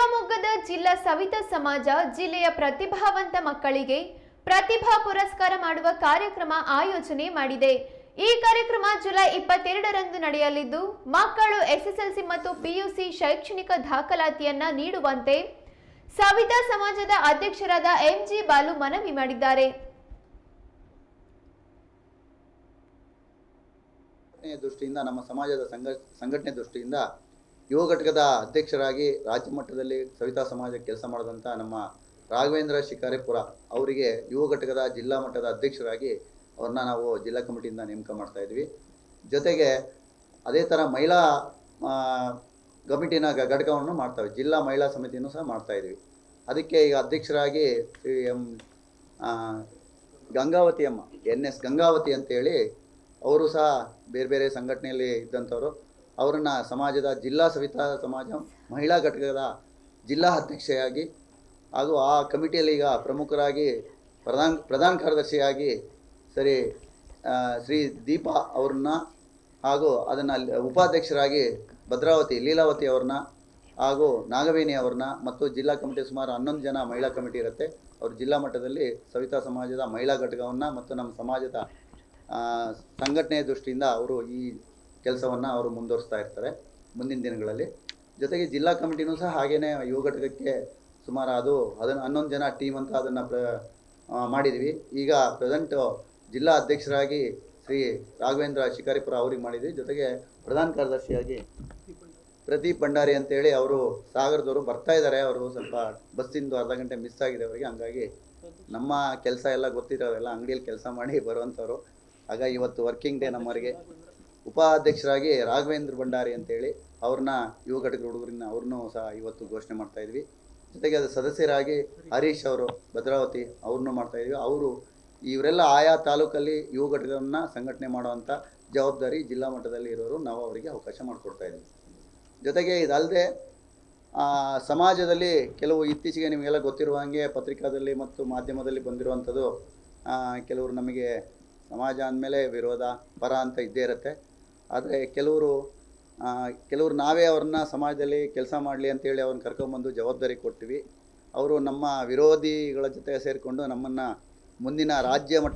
ಶಿವಮೊಗ್ಗದ ಜಿಲ್ಲಾ ಸವಿತಾ ಸಮಾಜ ಜಿಲ್ಲೆಯ ಪ್ರತಿಭಾವಂತ ಮಕ್ಕಳಿಗೆ ಪ್ರತಿಭಾ ಪುರಸ್ಕಾರ ಮಾಡುವ ಕಾರ್ಯಕ್ರಮ ಆಯೋಜನೆ ಮಾಡಿದೆ. ಈ ಕಾರ್ಯಕ್ರಮ ಜುಲೈ ಇಪ್ಪತ್ತೆರಡರಂದು ನಡೆಯಲಿದ್ದು, ಮಕ್ಕಳು ಎಸ್ಎಸ್ಎಲ್ಸಿ ಮತ್ತು ಪಿಯುಸಿ ಶೈಕ್ಷಣಿಕ ದಾಖಲಾತಿಯನ್ನ ನೀಡುವಂತೆ ಸವಿತಾ ಸಮಾಜದ ಅಧ್ಯಕ್ಷರಾದ ಎಂಜಿ ಬಾಲು ಮನವಿ ಮಾಡಿದ್ದಾರೆ. ದೃಷ್ಟಿಯಿಂದ, ನಮ್ಮ ಸಮಾಜದ ಸಂಘ, ಸಂಘಟನೆ ದೃಷ್ಟಿಯಿಂದ ಯುವ ಘಟಕದ ಅಧ್ಯಕ್ಷರಾಗಿ ರಾಜ್ಯ ಮಟ್ಟದಲ್ಲಿ ಸವಿತಾ ಸಮಾಜ ಕೆಲಸ ಮಾಡಿದಂಥ ನಮ್ಮ ರಾಘವೇಂದ್ರ ಶಿಕಾರಿಪುರ ಅವರಿಗೆ ಯುವ ಘಟಕದ ಜಿಲ್ಲಾ ಮಟ್ಟದ ಅಧ್ಯಕ್ಷರಾಗಿ ಅವ್ರನ್ನ ನಾವು ಜಿಲ್ಲಾ ಕಮಿಟಿಯಿಂದ ನೇಮಕ ಮಾಡ್ತಾ ಇದ್ವಿ. ಜೊತೆಗೆ ಅದೇ ಥರ ಮಹಿಳಾ ಕಮಿಟಿನ ಘಟಕವನ್ನು ಮಾಡ್ತಾವೆ ಜಿಲ್ಲಾ ಮಹಿಳಾ ಸಮಿತಿಯನ್ನು ಸಹ ಮಾಡ್ತಾ ಇದ್ವಿ. ಅದಕ್ಕೆ ಈಗ ಅಧ್ಯಕ್ಷರಾಗಿ ಶ್ರೀ ಎಂ ಗಂಗಾವತಿ ಅಮ್ಮ, ಎನ್ ಎಸ್ ಗಂಗಾವತಿ ಅಂತೇಳಿ ಅವರು ಸಹ ಬೇರೆ ಬೇರೆ ಸಂಘಟನೆಯಲ್ಲಿ ಇದ್ದಂಥವರು. ಅವರನ್ನು ಸಮಾಜದ ಜಿಲ್ಲಾ ಸವಿತಾ ಸಮಾಜ ಮಹಿಳಾ ಘಟಕದ ಜಿಲ್ಲಾ ಅಧ್ಯಕ್ಷೆಯಾಗಿ ಹಾಗೂ ಆ ಕಮಿಟಿಯಲ್ಲಿ ಈಗ ಪ್ರಮುಖರಾಗಿ ಪ್ರಧಾನ ಪ್ರಧಾನ ಕಾರ್ಯದರ್ಶಿಯಾಗಿ ಸರಿ ಶ್ರೀ ದೀಪಾ ಅವ್ರನ್ನ ಹಾಗೂ ಅದನ್ನು ಉಪಾಧ್ಯಕ್ಷರಾಗಿ ಭದ್ರಾವತಿ, ಲೀಲಾವತಿ ಅವ್ರನ್ನ ಹಾಗೂ ನಾಗವೇಣಿ ಅವ್ರನ್ನ ಮತ್ತು ಜಿಲ್ಲಾ ಕಮಿಟಿ ಸುಮಾರು ಹನ್ನೊಂದು ಜನ ಮಹಿಳಾ ಕಮಿಟಿ ಇರುತ್ತೆ. ಅವರು ಜಿಲ್ಲಾ ಮಟ್ಟದಲ್ಲಿ ಸವಿತಾ ಸಮಾಜದ ಮಹಿಳಾ ಘಟಕವನ್ನು ಮತ್ತು ನಮ್ಮ ಸಮಾಜದ ಸಂಘಟನೆಯ ದೃಷ್ಟಿಯಿಂದ ಅವರು ಈ ಕೆಲಸವನ್ನು ಅವರು ಮುಂದುವರಿಸ್ತಾ ಇರ್ತಾರೆ ಮುಂದಿನ ದಿನಗಳಲ್ಲಿ. ಜೊತೆಗೆ ಜಿಲ್ಲಾ ಕಮಿಟಿನೂ ಸಹ ಹಾಗೆಯೇ ಯುವ ಘಟಕಕ್ಕೆ ಸುಮಾರು ಅದು ಅದನ್ನು ಹನ್ನೊಂದು ಜನ ಟೀಮ್ ಅಂತ ಅದನ್ನು ಪ್ರ ಮಾಡಿದ್ವಿ. ಈಗ ಪ್ರೆಸೆಂಟು ಜಿಲ್ಲಾ ಅಧ್ಯಕ್ಷರಾಗಿ ಶ್ರೀ ರಾಘವೇಂದ್ರ ಶಿಕಾರಿಪುರ ಅವ್ರಿಗೆ ಮಾಡಿದ್ವಿ. ಜೊತೆಗೆ ಪ್ರಧಾನ ಕಾರ್ಯದರ್ಶಿಯಾಗಿ ಪ್ರದೀಪ್ ಭಂಡಾರಿ ಅಂತೇಳಿ ಅವರು ಸಾಗರದವರು ಬರ್ತಾ ಇದ್ದಾರೆ. ಅವರು ಸ್ವಲ್ಪ ಬಸ್ಸಿಂದು ಅರ್ಧ ಗಂಟೆ ಮಿಸ್ ಆಗಿದೆ ಅವರಿಗೆ ಹಂಗಾಗಿ ನಮ್ಮ ಕೆಲಸ ಎಲ್ಲ ಗೊತ್ತಿರೋರೆಲ್ಲ ಅಂಗಡಿಯಲ್ಲಿ ಕೆಲಸ ಮಾಡಿ ಬರುವಂಥವ್ರು. ಹಾಗಾಗಿ ಇವತ್ತು ವರ್ಕಿಂಗ್ ಡೇ ನಮ್ಮವರಿಗೆ. ಉಪಾಧ್ಯಕ್ಷರಾಗಿ ರಾಘವೇಂದ್ರ ಭಂಡಾರಿ ಅಂತೇಳಿ ಅವ್ರನ್ನ ಯುವ ಘಟಕದ ಹುಡುಗರನ್ನ ಅವ್ರನ್ನೂ ಸಹ ಇವತ್ತು ಘೋಷಣೆ ಮಾಡ್ತಾ ಇದ್ವಿ. ಜೊತೆಗೆ ಅದು ಸದಸ್ಯರಾಗಿ ಹರೀಶ್ ಅವರು, ಭದ್ರಾವತಿ ಅವ್ರನ್ನೂ ಮಾಡ್ತಾ ಇದ್ವಿ. ಅವರು ಇವರೆಲ್ಲ ಆಯಾ ತಾಲೂಕಲ್ಲಿ ಯುವ ಘಟಕವನ್ನು ಸಂಘಟನೆ ಮಾಡುವಂಥ ಜವಾಬ್ದಾರಿ ಜಿಲ್ಲಾ ಮಟ್ಟದಲ್ಲಿ ಇರೋರು ನಾವು ಅವರಿಗೆ ಅವಕಾಶ ಮಾಡಿಕೊಡ್ತಾ ಇದ್ವಿ. ಜೊತೆಗೆ ಇದಲ್ಲದೆ ಸಮಾಜದಲ್ಲಿ ಕೆಲವು ಇತ್ತೀಚೆಗೆ ನಿಮಗೆಲ್ಲ ಗೊತ್ತಿರುವ ಹಾಗೆ ಪತ್ರಿಕಾದಲ್ಲಿ ಮತ್ತು ಮಾಧ್ಯಮದಲ್ಲಿ ಬಂದಿರುವಂಥದ್ದು ಕೆಲವರು ನಮಗೆ ಸಮಾಜ ಅಂದಮೇಲೆ ವಿರೋಧ, ಪರ ಅಂತ ಇದ್ದೇ ಇರುತ್ತೆ. ಆದರೆ ಕೆಲವರು ಕೆಲವರು ನಾವೇ ಅವ್ರನ್ನ ಸಮಾಜದಲ್ಲಿ ಕೆಲಸ ಮಾಡಲಿ ಅಂತೇಳಿ ಅವ್ರನ್ನ ಕರ್ಕೊಂಬಂದು ಜವಾಬ್ದಾರಿ ಕೊಡ್ತೀವಿ ಅವರು ನಮ್ಮ ವಿರೋಧಿಗಳ ಜೊತೆ ಸೇರಿಕೊಂಡು ನಮ್ಮನ್ನು ಮುಂದಿನ ರಾಜ್ಯ ಮಟ್ಟ